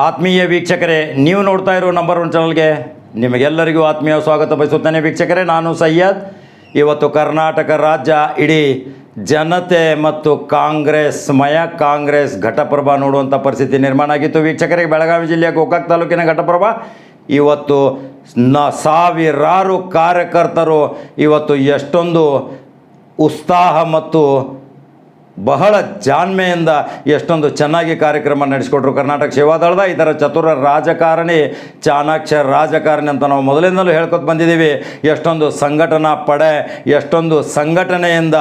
ಆತ್ಮೀಯ ವೀಕ್ಷಕರೇ, ನೀವು ನೋಡ್ತಾ ಇರೋ ನಂಬರ್ ಒನ್ ಚಾನಲ್ಗೆ ನಿಮಗೆಲ್ಲರಿಗೂ ಆತ್ಮೀಯ ಸ್ವಾಗತ ಬಯಸುತ್ತೇನೆ ವೀಕ್ಷಕರೇ. ನಾನು ಸಯ್ಯದ್ ಇವತ್ತು ಕರ್ನಾಟಕ ರಾಜ್ಯ, ಇಡೀ ಜನತೆ ಮತ್ತು ಕಾಂಗ್ರೆಸ್, ಮಯ ಕಾಂಗ್ರೆಸ್ ಘಟಪ್ರಭಾ ನೋಡುವಂಥ ಪರಿಸ್ಥಿತಿ ನಿರ್ಮಾಣ ಆಗಿತ್ತು. ವೀಕ್ಷಕರಿಗೆ ಬೆಳಗಾವಿ ಜಿಲ್ಲೆಯ ಗೋಕಾಕ್ ತಾಲೂಕಿನ ಘಟಪ್ರಭಾ. ಇವತ್ತು ನ ಸಾವಿರಾರು ಕಾರ್ಯಕರ್ತರು ಇವತ್ತು ಎಷ್ಟೊಂದು ಉತ್ಸಾಹ ಮತ್ತು ಬಹಳ ಜಾಣ್ಮೆಯಿಂದ ಎಷ್ಟೊಂದು ಚೆನ್ನಾಗಿ ಕಾರ್ಯಕ್ರಮ ನಡೆಸಿಕೊಟ್ರು ಕರ್ನಾಟಕ ಸೇವಾದಳದ, ಇದರ ಚತುರ ರಾಜಕಾರಣಿ, ಚಾಣಾಕ್ಷ ರಾಜಕಾರಣಿ ಅಂತ ನಾವು ಮೊದಲಿಂದಲೂ ಹೇಳ್ಕೊತ ಬಂದಿದ್ದೀವಿ. ಎಷ್ಟೊಂದು ಸಂಘಟನಾ ಪಡೆ, ಎಷ್ಟೊಂದು ಸಂಘಟನೆಯಿಂದ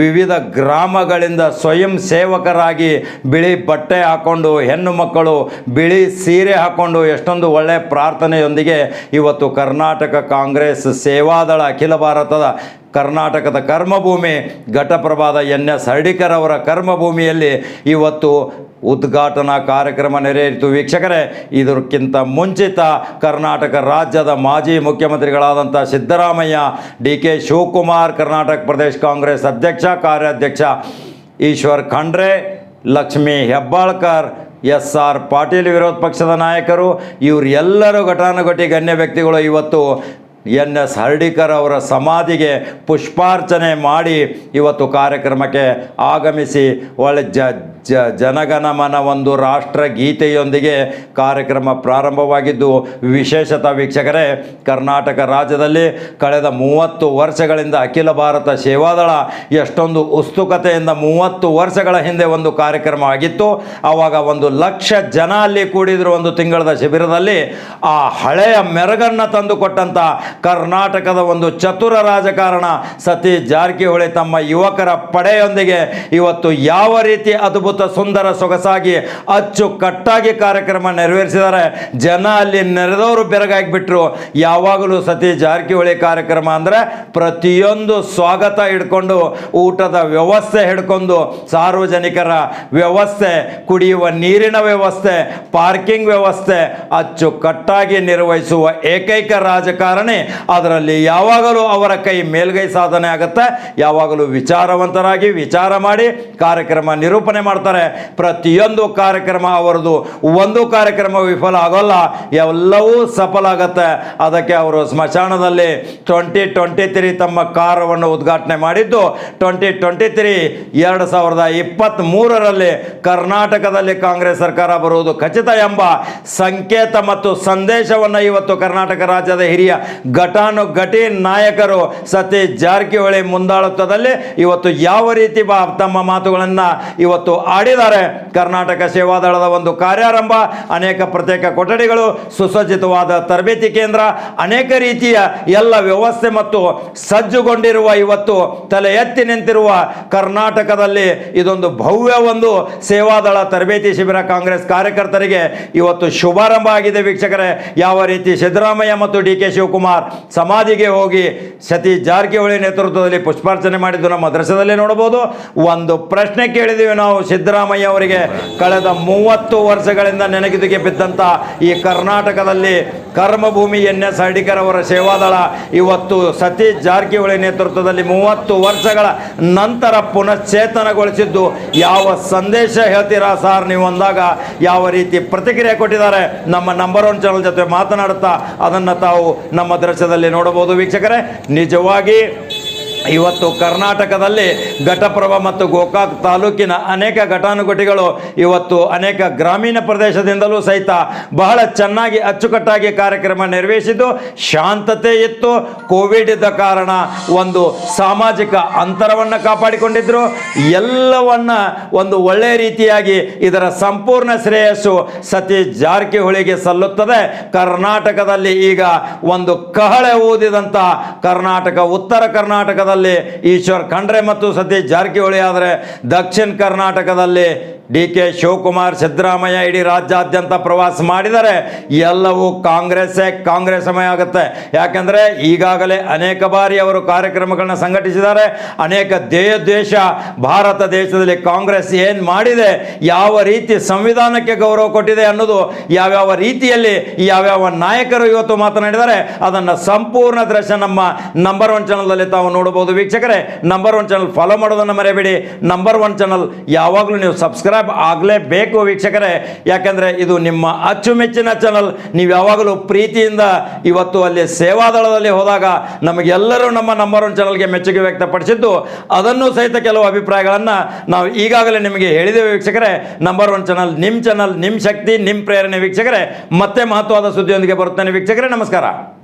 ವಿವಿಧ ಗ್ರಾಮಗಳಿಂದ ಸ್ವಯಂ ಸೇವಕರಾಗಿ ಬಿಳಿ ಬಟ್ಟೆ ಹಾಕ್ಕೊಂಡು ಹೆಣ್ಣು ಮಕ್ಕಳು ಬಿಳಿ ಸೀರೆ ಹಾಕ್ಕೊಂಡು ಎಷ್ಟೊಂದು ಒಳ್ಳೆಯ ಪ್ರಾರ್ಥನೆಯೊಂದಿಗೆ ಇವತ್ತು ಕರ್ನಾಟಕ ಕಾಂಗ್ರೆಸ್ ಸೇವಾದಳ ಅಖಿಲ ಭಾರತದ ಕರ್ನಾಟಕದ ಕರ್ಮಭೂಮಿ ಘಟಪ್ರಭಾದ ಎನ್ ಎಸ್ ಹರ್ಡಿಕರ್ ಅವರ ಕರ್ಮಭೂಮಿಯಲ್ಲಿ ಇವತ್ತು ಉದ್ಘಾಟನಾ ಕಾರ್ಯಕ್ರಮ ನೆರವೇರಿತು. ವೀಕ್ಷಕರೇ, ಇದಕ್ಕಿಂತ ಮುಂಚಿತ ಕರ್ನಾಟಕ ರಾಜ್ಯದ ಮಾಜಿ ಮುಖ್ಯಮಂತ್ರಿಗಳಾದಂಥ Siddaramaiah, D K Shivakumar, Karnataka Pradesh Congress ಅಧ್ಯಕ್ಷ, ಕಾರ್ಯಾಧ್ಯಕ್ಷ ಈಶ್ವರ್ ಖಂಡ್ರೆ, ಲಕ್ಷ್ಮೀ ಹೆಬ್ಬಾಳ್ಕರ್, ಎಸ್ ಆರ್ ಪಾಟೀಲ್ ವಿರೋಧ ಪಕ್ಷದ ನಾಯಕರು ಇವರೆಲ್ಲರೂ ಘಟಾನುಘಟಿ ಗಣ್ಯ ವ್ಯಕ್ತಿಗಳು ಇವತ್ತು ಎನ್ ಎಸ್ ಹರ್ಡಿಕರ್ ಅವರ ಸಮಾಧಿಗೆ ಪುಷ್ಪಾರ್ಚನೆ ಮಾಡಿ ಇವತ್ತು ಕಾರ್ಯಕ್ರಮಕ್ಕೆ ಆಗಮಿಸಿ ಒಳ್ಳೆ ಜ ಜ ಜನಗಣಮನ ಒಂದು ರಾಷ್ಟ್ರ ಗೀತೆಯೊಂದಿಗೆ ಕಾರ್ಯಕ್ರಮ ಪ್ರಾರಂಭವಾಗಿದ್ದು, ವಿಶೇಷತ ವೀಕ್ಷಕರೇ, ಕರ್ನಾಟಕ ರಾಜ್ಯದಲ್ಲಿ ಕಳೆದ ಮೂವತ್ತು ವರ್ಷಗಳಿಂದ ಅಖಿಲ ಭಾರತ ಸೇವಾದಳ ಎಷ್ಟೊಂದು ಉತ್ಸುಕತೆಯಿಂದ ಮೂವತ್ತು ವರ್ಷಗಳ ಹಿಂದೆ ಒಂದು ಕಾರ್ಯಕ್ರಮ ಆಗಿತ್ತು. ಆವಾಗ ಒಂದು ಲಕ್ಷ ಜನ ಅಲ್ಲಿ ಕೂಡಿದ್ರು ಒಂದು ತಿಂಗಳದ ಶಿಬಿರದಲ್ಲಿ. ಆ ಹಳೆಯ ಮೆರಗನ್ನು ತಂದುಕೊಟ್ಟಂಥ ಕರ್ನಾಟಕದ ಒಂದು ಚತುರ ರಾಜಕಾರಣ ಸತೀಶ್ ಜಾರಕಿಹೊಳಿ ತಮ್ಮ ಯುವಕರ ಪಡೆಯೊಂದಿಗೆ ಇವತ್ತು ಯಾವ ರೀತಿ ಅದ್ಭುತ ಸುಂದರ ಸೊಗಸಾಗಿ ಅಚ್ಚುಕಟ್ಟಾಗಿ ಕಾರ್ಯಕ್ರಮ ನೆರವೇರಿಸಿದ್ದಾರೆ. ಜನ ಅಲ್ಲಿ ನೆರೆದವರು ಬೆರಗಾಗಿಬಿಟ್ರು. ಯಾವಾಗಲೂ ಸತಿ ಜಾರಕಿಹೊಳಿ ಕಾರ್ಯಕ್ರಮ ಅಂದರೆ ಪ್ರತಿಯೊಂದು ಸ್ವಾಗತ ಹಿಡ್ಕೊಂಡು, ಊಟದ ವ್ಯವಸ್ಥೆ ಹಿಡ್ಕೊಂಡು, ಸಾರ್ವಜನಿಕರ ವ್ಯವಸ್ಥೆ, ಕುಡಿಯುವ ನೀರಿನ ವ್ಯವಸ್ಥೆ, ಪಾರ್ಕಿಂಗ್ ವ್ಯವಸ್ಥೆ ಅಚ್ಚುಕಟ್ಟಾಗಿ ನಿರ್ವಹಿಸುವ ಏಕೈಕ ರಾಜಕಾರಣಿ ಅದರಲ್ಲಿ ಯಾವಾಗಲೂ ಅವರ ಕೈ ಮೇಲ್ಗೈ ಸಾಧನೆ ಆಗುತ್ತೆ. ಯಾವಾಗಲೂ ವಿಚಾರವಂತರಾಗಿ ವಿಚಾರ ಮಾಡಿ ಕಾರ್ಯಕ್ರಮ ನಿರೂಪಣೆ ಮಾಡ್ತಾರೆ ಪ್ರತಿಯೊಂದು ಕಾರ್ಯಕ್ರಮ ಅವರದು. ಒಂದು ಕಾರ್ಯಕ್ರಮ ವಿಫಲ ಆಗೋಲ್ಲ, ಎಲ್ಲವೂ ಸಫಲ ಆಗತ್ತೆ. ಅದಕ್ಕೆ ಅವರು ಸ್ಮಶಾನದಲ್ಲಿ ಟ್ವೆಂಟಿ ಟ್ವೆಂಟಿ ತ್ರೀ ತಮ್ಮ ಕಾರವನ್ನು ಉದ್ಘಾಟನೆ ಮಾಡಿದ್ದು ಟ್ವೆಂಟಿ ಟ್ವೆಂಟಿ ತ್ರೀ ಎರಡು ಸಾವಿರದ ಇಪ್ಪತ್ತ್ ಮೂರರಲ್ಲಿ ಕರ್ನಾಟಕದಲ್ಲಿ ಕಾಂಗ್ರೆಸ್ ಸರ್ಕಾರ ಬರುವುದು ಖಚಿತ ಎಂಬ ಸಂಕೇತ ಮತ್ತು ಸಂದೇಶವನ್ನು ಇವತ್ತು ಕರ್ನಾಟಕ ರಾಜ್ಯದ ಹಿರಿಯ ಘಟಾನುಘಟಿ ನಾಯಕರು ಸತೀಶ್ ಜಾರಕಿಹೊಳಿ ಮುಂದಾಳತ್ವದಲ್ಲಿ ಇವತ್ತು ಯಾವ ರೀತಿ ತಮ್ಮ ಮಾತುಗಳನ್ನು ಇವತ್ತು ಆಡಿದ್ದಾರೆ ಕರ್ನಾಟಕ ಸೇವಾದಳದ ಒಂದು ಕಾರ್ಯಾರಂಭ, ಅನೇಕ ಪ್ರತ್ಯೇಕ ಕೊಠಡಿಗಳು, ಸುಸಜ್ಜಿತವಾದ ತರಬೇತಿ ಕೇಂದ್ರ, ಅನೇಕ ರೀತಿಯ ಎಲ್ಲ ವ್ಯವಸ್ಥೆ ಮತ್ತು ಸಜ್ಜುಗೊಂಡಿರುವ ಇವತ್ತು ತಲೆ ಎತ್ತಿ ನಿಂತಿರುವ ಕರ್ನಾಟಕದಲ್ಲಿ ಇದೊಂದು ಭವ್ಯ ಒಂದು ಸೇವಾದಳ ತರಬೇತಿ ಶಿಬಿರ ಕಾಂಗ್ರೆಸ್ ಕಾರ್ಯಕರ್ತರಿಗೆ ಇವತ್ತು ಶುಭಾರಂಭ ಆಗಿದೆ ವೀಕ್ಷಕರೇ. ಯಾವ ರೀತಿ ಸಿದ್ದರಾಮಯ್ಯ ಮತ್ತು ಡಿ ಕೆ ಶಿವಕುಮಾರ್ ಸಮಾಧಿಗೆ ಹೋಗಿ ಸತೀಶ್ ಜಾರಕಿಹೊಳಿ ನೇತೃತ್ವದಲ್ಲಿ ಪುಷ್ಪಾರ್ಚನೆ ಮಾಡಿದ್ದು ನಮ್ಮ ದೃಶ್ಯದಲ್ಲಿ ನೋಡಬಹುದು. ಒಂದು ಪ್ರಶ್ನೆ ಕೇಳಿದೀವಿ ನಾವು ಸಿದ್ದರಾಮಯ್ಯ ಅವರಿಗೆ ಕಳೆದ ಮೂವತ್ತು ವರ್ಷಗಳಿಂದ ನೆನಗಿದಿಗೆ ಬಿದ್ದಂಥ ಈ ಕರ್ನಾಟಕದಲ್ಲಿ ಕರ್ಮಭೂಮಿ ಎನ್ ಎಸ್ ಹರ್ಡಿಕರ್ ಅವರ ಸೇವಾದಳ ಇವತ್ತು ಸತೀಶ್ ಜಾರಕಿಹೊಳಿ ನೇತೃತ್ವದಲ್ಲಿ ಮೂವತ್ತು ವರ್ಷಗಳ ನಂತರ ಪುನಶ್ಚೇತನಗೊಳಿಸಿದ್ದು ಯಾವ ಸಂದೇಶ ಹೇಳ್ತೀರಾ ಸಾರ್ ನೀವು ಅಂದಾಗ ಯಾವ ರೀತಿ ಪ್ರತಿಕ್ರಿಯೆ ಕೊಟ್ಟಿದ್ದಾರೆ. ನಮ್ಮ ನಂಬರ್ ಒನ್ ಚಾನಲ್ ಜೊತೆ ಮಾತನಾಡುತ್ತಾ ಅದನ್ನು ತಾವು ನಮ್ಮ ದೃಶ್ಯದಲ್ಲಿ ನೋಡಬಹುದು. ವೀಕ್ಷಕರೇ, ನಿಜವಾಗಿ ಇವತ್ತು ಕರ್ನಾಟಕದಲ್ಲಿ ಘಟಪ್ರಭ ಮತ್ತು ಗೋಕಾಕ್ ತಾಲೂಕಿನ ಅನೇಕ ಘಟಾನುಘಟಿಗಳು ಇವತ್ತು ಅನೇಕ ಗ್ರಾಮೀಣ ಪ್ರದೇಶದಿಂದಲೂ ಸಹಿತ ಬಹಳ ಚೆನ್ನಾಗಿ ಅಚ್ಚುಕಟ್ಟಾಗಿ ಕಾರ್ಯಕ್ರಮ ನೆರವೇರಿಸಿದ್ದು ಶಾಂತತೆ ಇತ್ತು, ಕೋವಿಡ್ ಇದ್ದ ಕಾರಣ ಒಂದು ಸಾಮಾಜಿಕ ಅಂತರವನ್ನು ಕಾಪಾಡಿಕೊಂಡಿದ್ದರು ಎಲ್ಲವನ್ನ ಒಂದು ಒಳ್ಳೆಯ ರೀತಿಯಾಗಿ ಇದರ ಸಂಪೂರ್ಣ ಶ್ರೇಯಸ್ಸು ಸತೀಶ್ ಜಾರಕಿಹೊಳಿಗೆ ಸಲ್ಲುತ್ತದೆ. ಕರ್ನಾಟಕದಲ್ಲಿ ಈಗ ಒಂದು ಕಹಳೆ ಊದಿದಂಥ ಕರ್ನಾಟಕ, ಉತ್ತರ ಕರ್ನಾಟಕದಲ್ಲಿ ಈಶ್ವರ್ ಖಂಡ್ರೆ ಮತ್ತು ಸತೀಶ್ ಜಾರಕಿಹೊಳಿ ಆದರೆ ದಕ್ಷಿಣ ಕರ್ನಾಟಕದಲ್ಲಿ ಡಿ ಕೆ ಶಿವಕುಮಾರ್ ಸಿದ್ದರಾಮಯ್ಯ ಇಡೀ ರಾಜ್ಯಾದ್ಯಂತ ಪ್ರವಾಸ ಮಾಡಿದರೆ ಎಲ್ಲವೂ ಕಾಂಗ್ರೆಸ್ಸೇ ಕಾಂಗ್ರೆಸ್ಮಯ ಆಗುತ್ತೆ. ಯಾಕೆಂದರೆ ಈಗಾಗಲೇ ಅನೇಕ ಬಾರಿ ಅವರು ಕಾರ್ಯಕ್ರಮಗಳನ್ನ ಸಂಘಟಿಸಿದ್ದಾರೆ. ಅನೇಕ ದೇಶ ದೇಶ ಭಾರತ ದೇಶದಲ್ಲಿ ಕಾಂಗ್ರೆಸ್ ಏನು ಮಾಡಿದೆ, ಯಾವ ರೀತಿ ಸಂವಿಧಾನಕ್ಕೆ ಗೌರವ ಕೊಟ್ಟಿದೆ ಅನ್ನೋದು, ಯಾವ್ಯಾವ ರೀತಿಯಲ್ಲಿ ಯಾವ್ಯಾವ ನಾಯಕರು ಇವತ್ತು ಮಾತನಾಡಿದ್ದಾರೆ, ಅದನ್ನು ಸಂಪೂರ್ಣ ದೃಶ್ಯ ನಮ್ಮ ನಂಬರ್ ಒನ್ ಚಾನಲ್ನಲ್ಲಿ ತಾವು ನೋಡಬಹುದು. ವೀಕ್ಷಕರೇ ನಂಬರ್ ಒನ್ ಚಾನಲ್ ಫಾಲೋ ಮಾಡೋದನ್ನು ಮರೆಯಬೇಡಿ. ನಂಬರ್ ಒನ್ ಚಾನಲ್ ಯಾವಾಗಲೂ ನೀವು ಸಬ್ಸ್ಕ್ರೈಬ್ ಸಬ್ಸ್ಕ್ರೈಬ್ ಆಗಲೇಬೇಕು ವೀಕ್ಷಕರೇ. ಯಾಕಂದರೆ ಇದು ನಿಮ್ಮ ಅಚ್ಚುಮೆಚ್ಚಿನ ಚಾನಲ್ ನೀವು ಯಾವಾಗಲೂ ಪ್ರೀತಿಯಿಂದ ಇವತ್ತು ಅಲ್ಲಿ ಸೇವಾದಳದಲ್ಲಿ ಹೋದಾಗ ನಮಗೆಲ್ಲರೂ ನಮ್ಮ ನಂಬರ್ ಒನ್ ಚಾನಲ್ಗೆ ಮೆಚ್ಚುಗೆ ವ್ಯಕ್ತಪಡಿಸಿದ್ದು. ಅದನ್ನು ಸಹಿತ ಕೆಲವು ಅಭಿಪ್ರಾಯಗಳನ್ನು ನಾವು ಈಗಾಗಲೇ ನಿಮಗೆ ಹೇಳಿದ್ದೇವೆ ವೀಕ್ಷಕರೇ. ನಂಬರ್ ಒನ್ ಚಾನಲ್ ನಿಮ್ಮ ಚಾನಲ್ ನಿಮ್ಮ ಶಕ್ತಿ ನಿಮ್ಮ ಪ್ರೇರಣೆ ವೀಕ್ಷಕರೇ. ಮತ್ತೆ ಮಹತ್ವದ ಸುದ್ದಿಯೊಂದಿಗೆ ಬರುತ್ತೇನೆ ವೀಕ್ಷಕರೇ. ನಮಸ್ಕಾರ.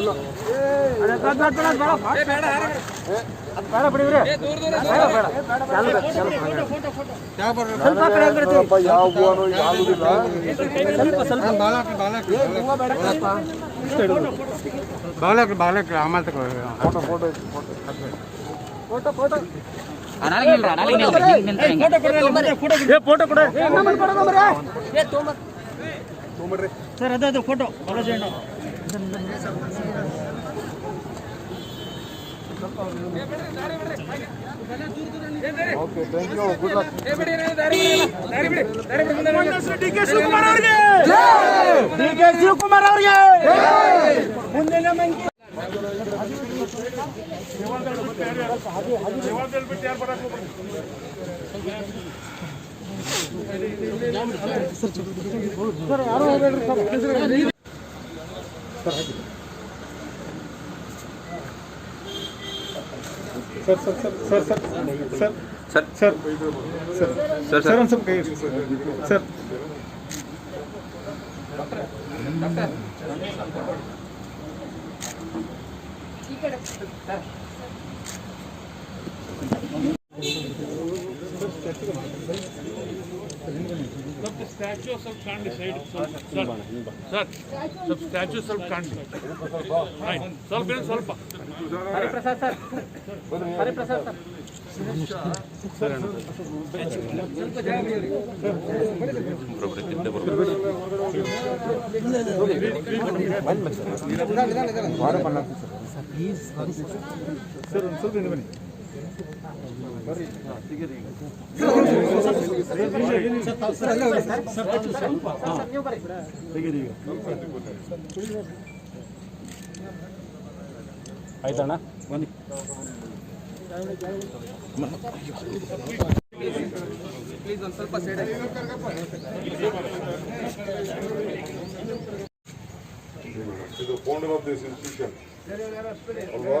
ಇಲ್ಲ. ಬೇಡ. ಯಾವ ಸ್ವಲ್ಪ ಸ್ವಲ್ಪ photo photo. Photo photo photo. Sir ಅದೇ photo. Okay thank you good luck D K Shivakumar ಅವರಿಗೆ ಡಿ ಕೆ ಶಿವಕುಮಾರ್ ಅವರಿಗೆ ಮುಂದಿನ monkey sir sir sir sir sir sir sir sir sir. Sir sir सब कहिए sir doctor Sub statue of some can't decide. Sir, sir, sub statue of some can't. Right. Sir, sir, sir. Hari Prasad sir. Hari Prasad sir. Sir ಒಂದು ಸ್ವಲ್ಪ ಬನ್ನಿ ಆಯ್ತಣ್ಣ ಬನ್ನಿ please ಒಂದು ಸ್ವಲ್ಪ side ಇದು ಫೌಂಡರ್ ಆಫ್ ದಿಸ್ ಇನ್ಸ್ಟಿಟ್ಯೂಷನ್ ಅಲ್ವಾ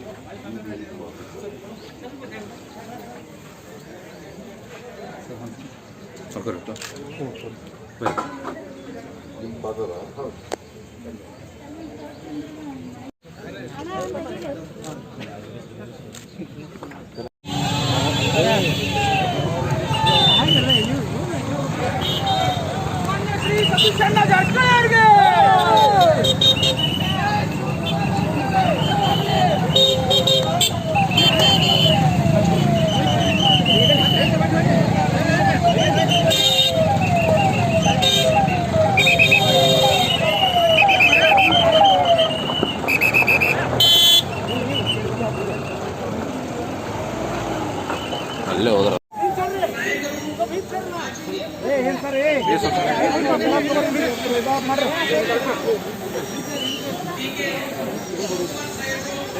젓가락 또? 왜? 받아라.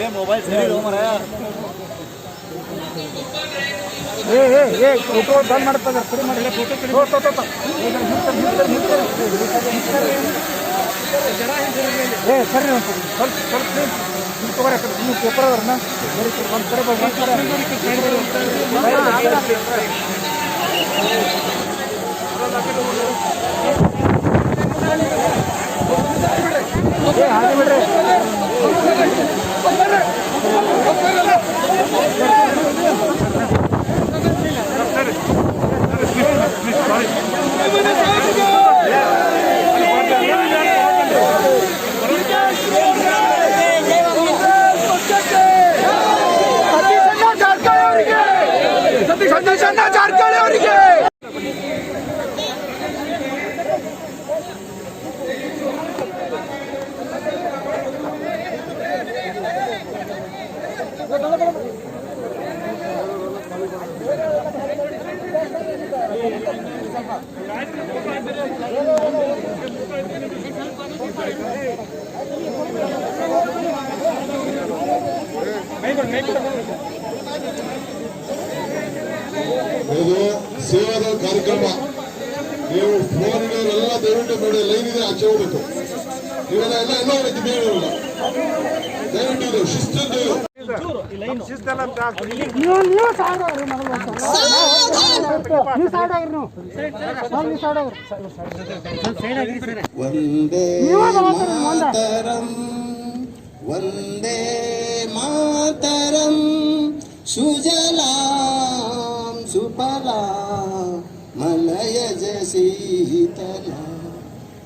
ಏ ಮೊಬೈಲ್ ಸರಿ ಮರ ಏ ಏ ಏ ಫೋಟೋ ಬಂದ್ ಮಾಡ್ತದ ಸರಿ ಮಾಡಿ ಫೋಟೋ ಫೋಟೋ ಫೋಟೋ ಏ ಸರಿ ಸ್ವಲ್ಪ ಸ್ವಲ್ಪ ನೀವು ನೀವು ಪೇಪರ್ ಅವ್ರನ್ನ ಬರೀ ಸರ್ ಒಂದು ಕಡೆ ಕಡೆ ಸತೀಶ್ ಇದು ಸೇವಾದ ಕಾರ್ಯಕ್ರಮ ನೀವು ಫೋನ್ಗಳನ್ನೆಲ್ಲ ದಯವಿಟ್ಟು ನೋಡಿ ಲೈನ್ ಇದೆ ಆಚೆ ಹೋಗ್ಬೇಕು ನೀವೆಲ್ಲ ಎಲ್ಲ ಎಲ್ಲ ಹೋಗ್ಬೇಕು ಬೇರೆಯವರೆಲ್ಲ ದಯವಿಟ್ಟು ಇದು she's the one dog. You, you side over, man. You side over, no. Man, you side over. Vande Mataram, Vande Mataram, Sujalam, Supalam, మలయజ శీతల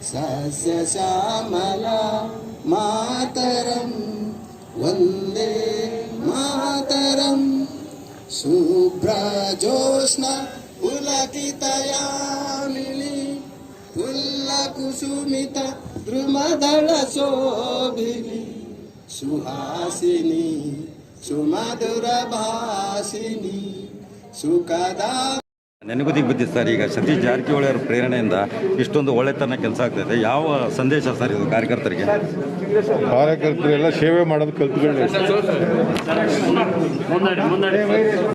సస్య శ్యామల మాతరం వందే ధరం శుభ్రజోష్ణ పులకితయామిని పుల్లకుసుమిత ద్రుమదళ శోభిని సుహాసిని సుమధుర భాసిని సుఖదా ನೆನಗುದಿಗೆ ಬಿದ್ದಿದೆ ಸರ್ ಈಗ ಸತೀಶ್ ಜಾರಕಿಹೊಳಿ ಅವರ ಪ್ರೇರಣೆಯಿಂದ ಇಷ್ಟೊಂದು ಒಳ್ಳೆತನ ಕೆಲಸ ಆಗ್ತದೆ ಯಾವ ಸಂದೇಶ ಸರ್ ಇದು ಕಾರ್ಯಕರ್ತರಿಗೆ ಕಾರ್ಯಕರ್ತರೆಲ್ಲ ಸೇವೆ ಮಾಡೋದು ಕಲ್ತ್ಕೊಳ್ಳಿ